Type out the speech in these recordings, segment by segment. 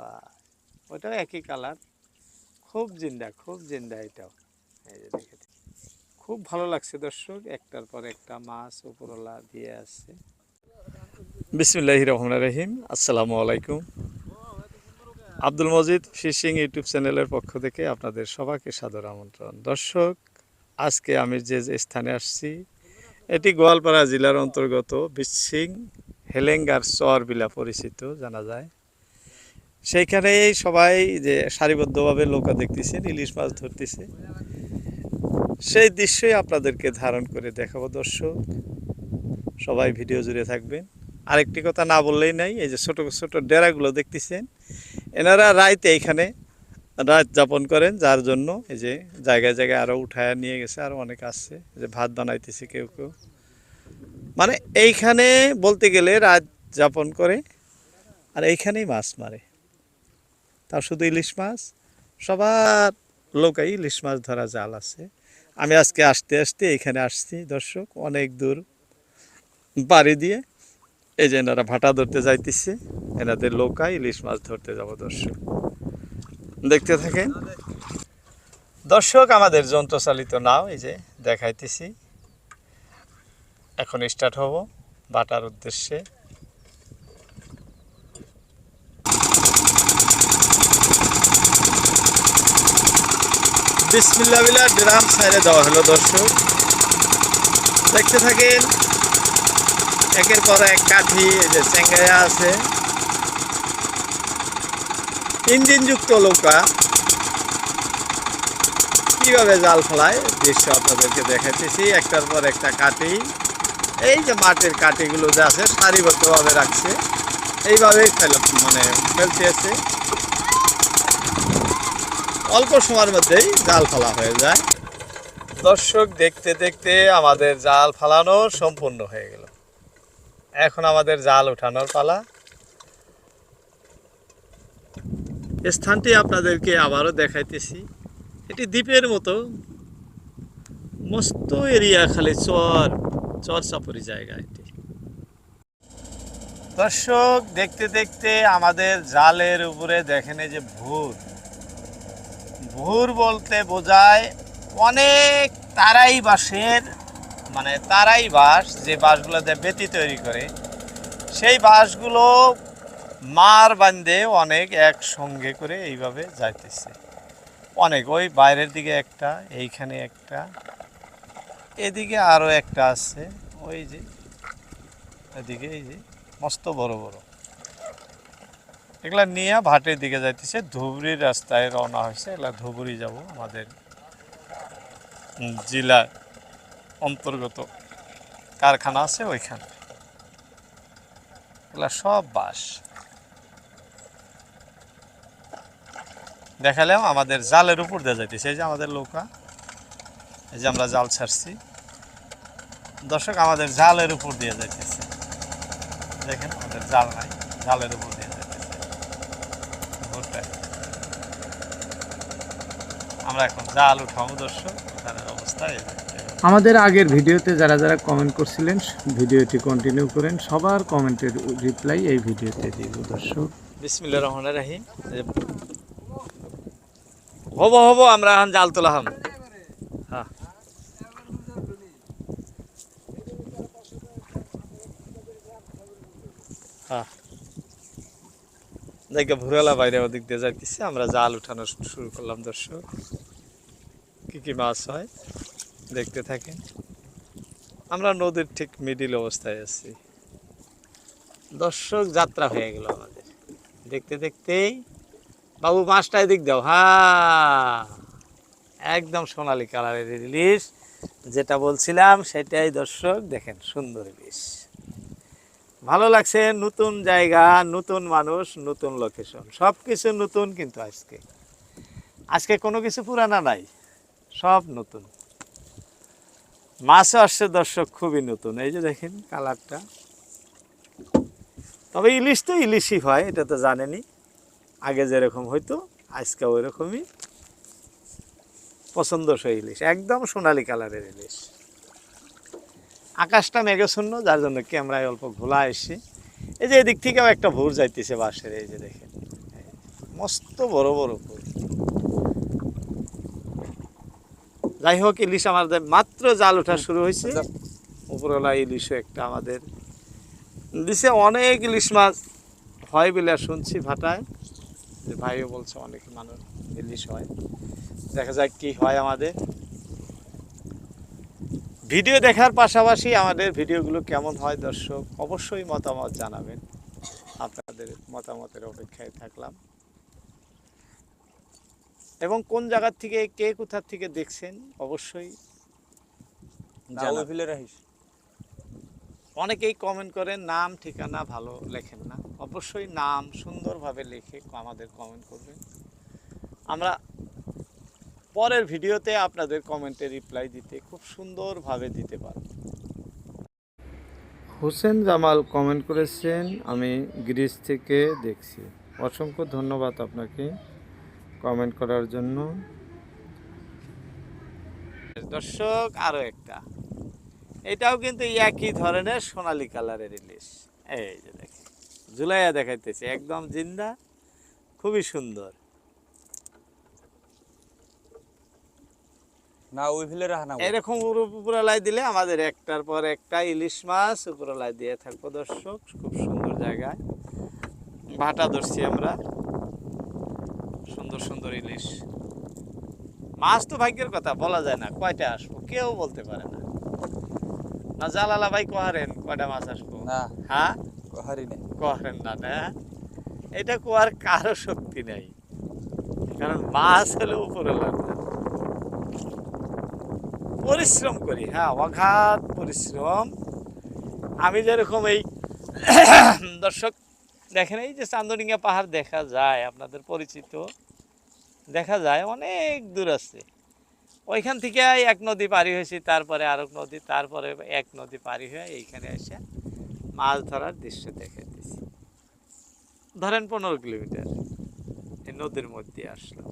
বা ওটাও একই কালার। খুব জিন্দা খুব জিন্দা এটাও। খুব ভালো লাগছে দর্শক, একটার পর একটা মাছ উপরওয়ালা দিয়ে আসছে। বিসমিল্লাহ রহমান রহিম। আসসালামু আলাইকুম। আব্দুল মজিদ ফিশিং ইউটিউব চ্যানেলের পক্ষ থেকে আপনাদের সবাইকে সাদর আমন্ত্রণ। দর্শক, আজকে আমি যে যে স্থানে আসছি, এটি গোয়ালপাড়া জেলার অন্তর্গত বিচ্ছিং হেলেঙ্গার চর বিলা পরিচিত, জানা যায়। সেইখানে সবাই যে সারিবদ্ধভাবে নৌকা দেখতেছেন ইলিশ মাছ ধরতেছে। সেই দৃশ্যই আপনাদেরকে ধারণ করে দেখাবো, দর্শক। সবাই ভিডিও জুড়ে থাকবেন। আরেকটি কথা না বললেই নাই, এই যে ছোট ছোট ডেরাগুলো দেখতেছেন, এনারা রাইতে এইখানে রাত যাপন করেন, যার জন্য এই যে জায়গায় জায়গায় আরও উঠায় নিয়ে গেছে আরও অনেক আসছে যে ভাত বানাইতেছে কেউ কেউ। মানে এইখানে বলতে গেলে রাত যাপন করে, আর এইখানেই মাছ মারে। তাও শুধু ইলিশ মাছ? সবার লোকাই ইলিশ মাছ ধরা জাল আছে। আমি আজকে আসতে আসতে এখানে আসছি, দর্শক, অনেক দূর। বাড়ি দিয়ে, এই যে এনারা ভাটা ধরতে যাইতেছে, এনাদের লোকা ইলিশ মাছ ধরতে যাব, দর্শক। দেখতে থাকেন। দর্শক, আমাদের যন্ত্রচালিত নাও, এই যে দেখাইতেছি। এখন স্টার্ট হব, বাটার উদ্দেশ্যে। বিসমিল্লা বিলা ড্রাম সাইডে দেওয়া হলো, দর্শক। দেখতে থাকেন, একের পর এক কাঠি, এই যে চেঙ্গায়া আছে। ইঞ্জিনযুক্ত নৌকা। কীভাবে জাল ফেলায়? দৃশ্য আপনাদেরকে দেখাতেছি একটার পর একটা কাঠি। এই যে মাটির কাঠিগুলো যে আছে, সারিবদ্ধভাবে রাখছে। এইভাবেই ফেল মানে ফেলতে আছে অল্প সময়ের মধ্যেই জাল ফেলা হয়ে যায়। দর্শক, দেখতে দেখতে আমাদের জাল ফালানো সম্পূর্ণ হয়ে গেল। এখন আমাদের জাল উঠানোর পালা। স্থানটি আপনাদেরকে আবারও দেখাইতেছি। এটি দ্বীপের মতো মস্ত এরিয়া, খালি চর চর চাপরি জায়গা এটি। দর্শক, দেখতে দেখতে আমাদের জালের উপরে দেখেন যে ভূর ভূর বলতে বোঝায় অনেক তারাই বাঁশের মানে তারাই বাঁশ যে বাঁশগুলো বেতি তৈরি করে। সেই বাঁশগুলো মার বান্ধে অনেক একসঙ্গে করে এইভাবে যাইতেছে। অনেক, ওই বাইরের দিকে একটা, এইখানে একটা, এদিকে আরও একটা আছে, ওই যে, এদিকে এই যে, মস্ত বড় বড়। এগুলা নিয়ে ভাটের দিকে যাইতেছে, ধুবড়ির রাস্তায় রওনা হয়েছে, এগুলা ধুবড়ি যাব আমাদের জেলার অন্তর্গত কারখানা আছে ওইখানে। এগুলা সব বাস দেখালাম আমাদের জালের উপর দিয়ে যাইতেছে, এই যে আমাদের নৌকা, এই যে আমরা জাল ছাড়ছি। দর্শক, আমাদের জালের উপর দিয়ে যাইতেছে। দেখেন, আমাদের জাল নাই, জালের উপর দিয়ে যাইতেছে ভোরটায় আমরা এখন জাল উঠাবো দর্শক ওখানের অবস্থা এই। যে, এই যে। আমাদের আগের ভিডিওতে যারা যারা কমেন্ট করছিলেন ভিডিওটি কন্টিনিউ করেন। সবার কমেন্টের রিপ্লাই এই ভিডিওতে দিব দর্শক। বিসমিল্লা রহমান রাহিম। হব হব আমরা এখন জাল তোলা হম। হ্যাঁ। হ্যাঁ। দেখে ভুরালা বাইরে ওদিক দিয়ে যাইতেছি আমরা জাল উঠানো শুরু করলাম দর্শক। কি কি মাছ হয়, দেখতে থাকেন। আমরা নদীর ঠিক মিডিল অবস্থায় আছি। দর্শক, যাত্রা হয়ে গেল আমাদের। দেখতে দেখতেই, বাবু মাছটা এদিক দাও। হা, একদম সোনালি কালারের ইলিশ যেটা বলছিলাম, সেটাই দর্শক, দেখেন সুন্দর ইলিশ ভালো লাগছে, নতুন জায়গা, নতুন মানুষ, নতুন লোকেশন সব কিছু নতুন কিন্তু আজকে। আজকে কোনো কিছু পুরানা নাই। সব নতুন। মাছও আসছে দর্শক, খুবই নতুন। এই যে দেখেন কালারটা। তবে ইলিশ তো ইলিশই হয়, এটা তো জানেনি আগে যেরকম হইতো আজকে ওই রকমই পছন্দসই ইলিশ, একদম সোনালি কালারের ইলিশ। আকাশটা মেঘশূন্য যার জন্য ক্যামেরায় অল্প ঘোলা এসে। এই যে এদিক থেকেও একটা ভোর যাইতেছে বাসের এই যে দেখেন। মস্ত বড় বড় কই যাই হোক ইলিশ আমাদের মাত্র জাল ওঠা শুরু হয়েছে। উপরওয়ালা ইলিশও একটা আমাদের দিছে অনেক ইলিশ মাছ হয় বলে শুনছি ভাটায়। যে ভাইও বলছে অনেক মানুষ ইলিশ হয়। দেখা যাক কি হয় আমাদের। ভিডিও দেখার পাশাপাশি আমাদের ভিডিওগুলো কেমন হয় দর্শক অবশ্যই মতামত জানাবেন। আপনাদের মতামতের অপেক্ষায় থাকলাম। এবং কোন জায়গার থেকে কে কোথার থেকে দেখছেন অবশ্যই। অনেকেই কমেন্ট করেন নাম ঠিকানা ভালো লেখেন না। অবশ্যই নাম সুন্দরভাবে লেখে আমাদের কমেন্ট করবেন। আমরা পরের ভিডিওতে আপনাদের কমেন্টে রিপ্লাই দিতে খুব সুন্দরভাবে দিতে পারব। হোসেন জামাল কমেন্ট করেছেন আমি গ্রিস থেকে দেখছি। অসংখ্য ধন্যবাদ আপনাকে। কমেন্ট করার জন্য। দর্শক আরও একটা। এটাও কিন্তু একই ধরনের সোনালী কালারের ইলিশ। এই যে দেখেন জুলাইয়া দেখাইতেছে একদম জিন্দা খুবই সুন্দর। না ওই ফেলে রাখ না। এরকম উপরালায় দিলে আমাদের একটার পর একটা ইলিশ মাছ উপরালায় দিয়ে থাকব দর্শক খুব সুন্দর জায়গায়। ভাটা ধরছি আমরা। সুন্দর ইলিশ। মাছ তো ভাগ্যের কথা বলা যায় না কয়টা আসব কেউ বলতে পারে না। না জালালা ভাই কহারেন কয়টা মাছ আসব? না। হ্যাঁ? হারি নেই। কহারেন না না। এটা কোয়ার কারও শক্তি নেই। কারণ মাছ হলো উপরওয়ালার না। পরিশ্রম করি হ্যাঁ অগাধ পরিশ্রম। আমি যেরকম এই দর্শক দেখেন এই যে চান্দনিঙ্গা পাহাড় দেখা যায় আপনাদের পরিচিত। দেখা যায় অনেক দূর আছে। ওইখান থেকে এক নদী পারি হয়েছি, তারপরে আরেক নদী, তারপরে এক নদী পারি হয়ে এইখানে এসে মাছ ধরার দৃশ্য দেখে দিছি ধরেন পনেরো কিলোমিটার এই নদীর মধ্যে আসলো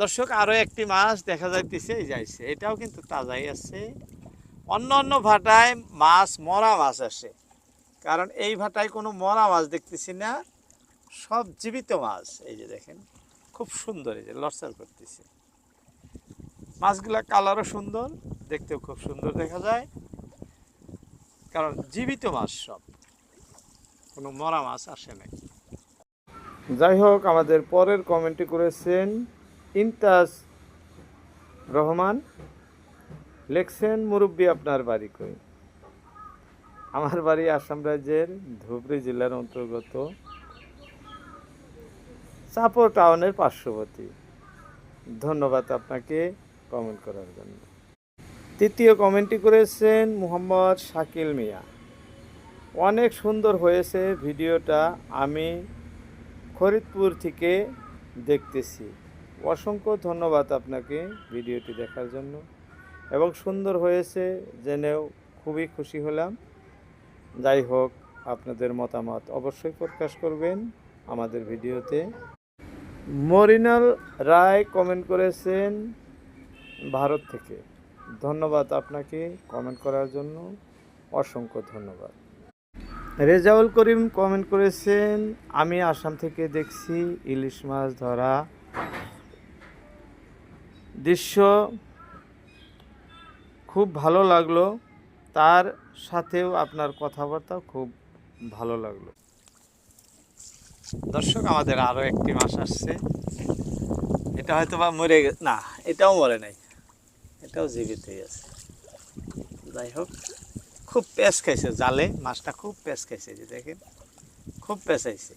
দর্শক, আরও একটি মাছ দেখা যাইতেছে, এই যাইছে এটাও কিন্তু তাজাই আছে। অন্য অন্য ভাটায় মাছ, মরা মাছ আসে। কারণ এই ভাটায় কোনো মরা মাছ দেখতেছি না। সব জীবিত মাছ। এই যে দেখেন, খুব সুন্দর এই যে লড়চার করতেছে। মাছগুলা কালারও সুন্দর, দেখতেও খুব সুন্দর দেখা যায়। কারণ জীবিত মাছ সব। কোনো মরা মাছ আসে নাই। যাই হোক, আমাদের পরের কমেন্টটি করেছেন ইমতাজ রহমান। লেখছেন, মুরব্বী আপনার বাড়ি কই? আমার বাড়ি আসাম রাজ্যের ধুবড়ি জেলার অন্তর্গত চাপর টাউনের পার্শ্ববর্তী। ধন্যবাদ আপনাকে কমেন্ট করার জন্য। তৃতীয় কমেন্টটি করেছেন মুহাম্মদ শাকিল মিয়া। অনেক সুন্দর হয়েছে ভিডিওটা আমি ফরিদপুর থেকে দেখতেছি। অসংখ্য ধন্যবাদ আপনাকে ভিডিওটি দেখার জন্য। এবং সুন্দর হয়েছে জেনেও খুবই খুশি হলাম। যাই হোক, আপনাদের মতামত অবশ্যই প্রকাশ করবেন আমাদের ভিডিওতে। মরিনাল রায় কমেন্ট করেছেন ভারত থেকে। ধন্যবাদ আপনাকে কমেন্ট করার জন্য। অসংখ্য ধন্যবাদ। রেজাউল করিম কমেন্ট করেছেন, আমি আসাম থেকে দেখছি ইলিশ মাছ ধরা। দৃশ্য খুব ভালো লাগল। তার সাথেও আপনার কথাবার্তা খুব ভালো লাগল। দর্শক, আমাদের আরও একটি মাছ আসছে। এটা হয়তো বা মরে না, এটাও মরে নাই। এটাও জীবিতই আছে। যাই হোক, খুব পেঁচ খাইছে জালে, মাছটা খুব পেঁচ খাইছে যে দেখেন। খুব পেঁচাইছে।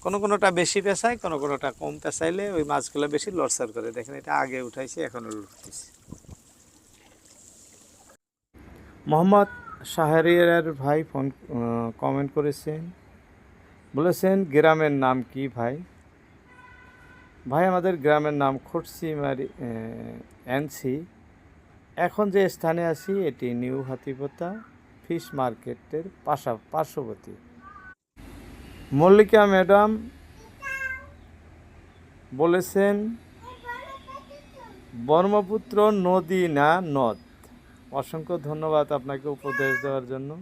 কোনো কোনোটা বেশি পেঁচায়, কোনো কোনোটা কম পেঁচাইলে ওই মাছগুলো বেশি লড়সার করে। দেখেন, এটা আগে উঠাইছে এখনও লুটতেছে মোহাম্মদ শাহরিয়ার ভাই ফোন কমেন্ট করেছেন। বলেছেন, গ্রামের নাম কি ভাই? ভাই, আমাদের গ্রামের নাম খুটসি মারি এনসি। এখন যে স্থানে আছি, এটি নিউ হাতিপোতা ফিশ মার্কেটের পাশা, পার্শ্ববর্তী। মল্লিকা ম্যাডাম বলেছেন, ব্রহ্মপুত্র নদী না নদ? অসংখ্য ধন্যবাদ আপনাকে উপদেশ দেওয়ার জন্য।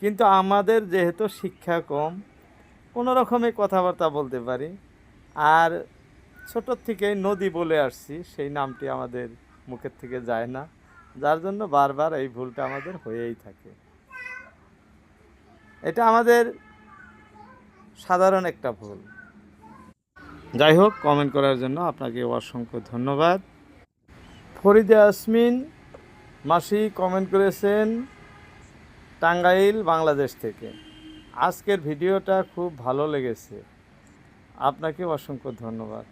কিন্তু আমাদের যেহেতু শিক্ষা কম, কোনো রকমে কথাবার্তা বলতে পারি। আর ছোটোর থেকেই নদী বলে আসছি, সেই নামটি আমাদের মুখের থেকে যায় না। যার জন্য বারবার এই ভুলটা আমাদের হয়েই থাকে। এটা আমাদের সাধারণ একটা ভুল। যাই হোক কমেন্ট করার জন্য আপনাকে অসংখ্য ধন্যবাদ। ফরিদা আসমিন মাসি কমেন্ট করেছেন, টাঙ্গাইল, বাংলাদেশ থেকে। আজকের ভিডিওটা খুব ভালো লেগেছে। আপনাকে অসংখ্য ধন্যবাদ।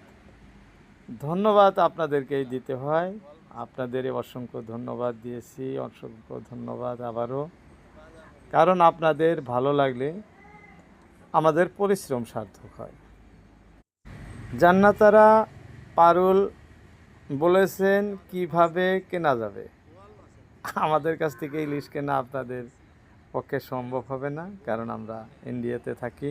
ধন্যবাদ আপনাদেরকেই দিতে হয়। আপনাদের অসংখ্য ধন্যবাদ দিয়েছি, অসংখ্য ধন্যবাদ আবারও। কারণ আপনাদের ভালো লাগলে আমাদের পরিশ্রম সার্থক হয়। জান্নাতারা পারুল বলেছেন, কীভাবে কেনা যাবে? আমাদের কাছ থেকে ইলিশ কেনা আপনাদের পক্ষে সম্ভব হবে না, কারণ আমরা ইন্ডিয়াতে থাকি।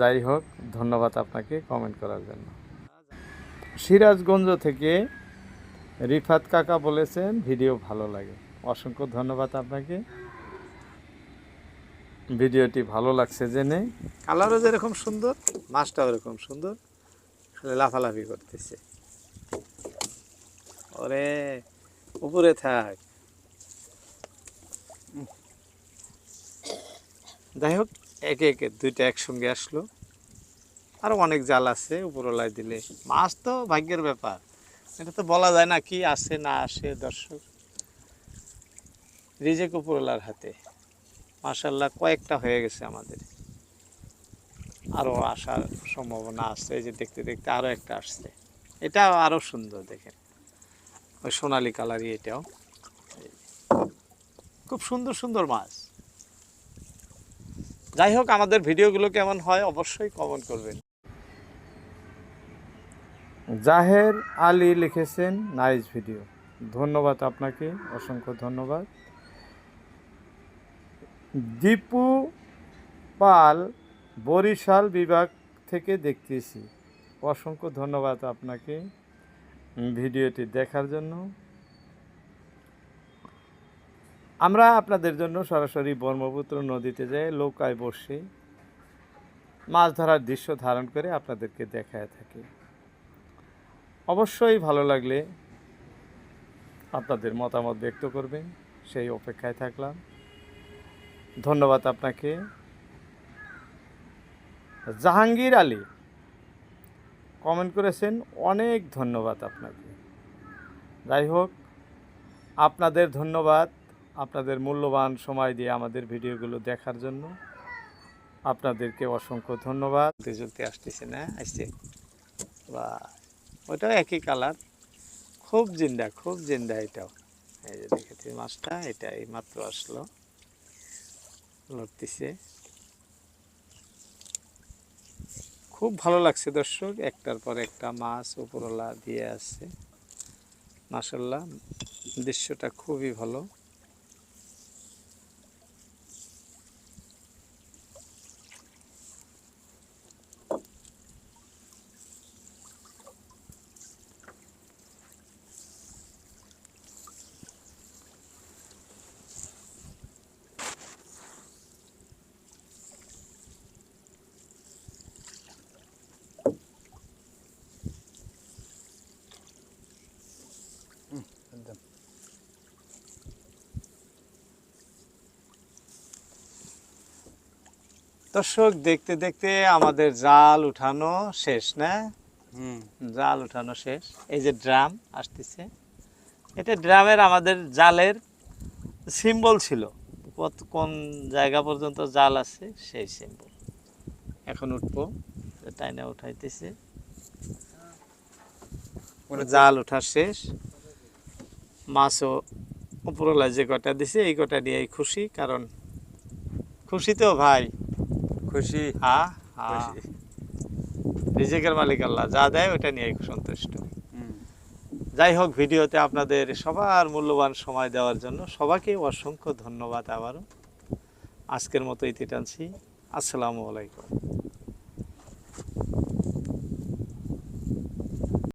যাই হোক, ধন্যবাদ আপনাকে কমেন্ট করার জন্য। সিরাজগঞ্জ থেকে রিফাত কাকা বলেছেন, ভিডিও ভালো লাগে। অসংখ্য ধন্যবাদ আপনাকে। ভিডিওটি ভালো লাগছে জেনে। কালারও যেরকম সুন্দর, মাছটাও এরকম সুন্দর, খালি লাফালাফি করতেছে। ওরে! উপরে থাক। যাই হোক, একে একে দুইটা একসঙ্গে আসলো। আরও অনেক জাল আছে উপরওয়ালায় দিলে। মাছ তো ভাগ্যের ব্যাপার। এটা তো বলা যায় না কি আসে না আসে, দর্শক। রিজেক উপরওয়ালার হাতে। মাশাল্লাহ কয়েকটা হয়ে গেছে আমাদের। আরও আসার সম্ভাবনা আছে যে দেখতে দেখতে আরও একটা আসছে। এটা আরও সুন্দর, দেখেন। ওই সোনালি কালারই এটাও। খুব সুন্দর সুন্দর মাছ। যাই হোক, আমাদের ভিডিওগুলো কেমন হয় অবশ্যই কমেন্ট করবেন। জাহের আলী লিখেছেন, নাইস ভিডিও। ধন্যবাদ আপনাকে, অসংখ্য ধন্যবাদ। দীপু পাল, বরিশাল বিভাগ থেকে দেখতেছি। অসংখ্য ধন্যবাদ আপনাকে। ভিডিওটি দেখার জন্য। আমরা আপনাদের জন্য সরাসরি ব্রহ্মপুত্র নদীতে যাই নৌকায় বসে মাছ ধরার দৃশ্য ধারণ করে আপনাদেরকে দেখায় থাকি। অবশ্যই ভালো লাগলে আপনাদের মতামত ব্যক্ত করবেন, সেই অপেক্ষায় থাকলাম। ধন্যবাদ আপনাকে। জাহাঙ্গীর আলী। কমেন্ট করেছেন, অনেক ধন্যবাদ আপনাকে। যাই হোক, আপনাদের ধন্যবাদ আপনাদের মূল্যবান সময় দিয়ে আমাদের ভিডিওগুলো দেখার জন্য। আপনাদেরকে অসংখ্য ধন্যবাদ। চলতে আসতেছে না? আসছে। বা ওটাও একই কালার। খুব জিন্দা খুব জিন্দা এটাও। এই যে দেখেছি মাছটা, এটা এই মাত্র আসলো। লড়তেছে। খুব ভালো লাগছে দর্শক। একটার পর একটা মাছ উপরওয়ালা দিয়ে আসছে। মাসাল্লাহ দৃশ্যটা খুবই ভালো। দর্শক দেখতে দেখতে আমাদের জাল উঠানো শেষ না? হুম। জাল উঠানো শেষ। এই যে ড্রাম আসতেছে। এটা ড্রামের আমাদের জালের সিম্বল ছিল। কত কোন জায়গা পর্যন্ত জাল আছে সেই সিম্বল এখন উঠবো। টাইনা উঠাইতেছে। জাল ওঠা শেষ। মাছও উপরওয়ালা যে কটা দিছে এই কটা নিয়েই খুশি কারণ খুশি তো ভাই। খুশি? হা হ্যাঁ রিজেকের মালিক আল্লাহ যা দেয় ওটা নিয়ে সন্তুষ্ট। যাই হোক ভিডিওতে আপনাদের সবার মূল্যবান সময় দেওয়ার জন্য সবাইকে অসংখ্য ধন্যবাদ আবারও। আজকের মতো ইতি টানছি। আসসালামু আলাইকুম।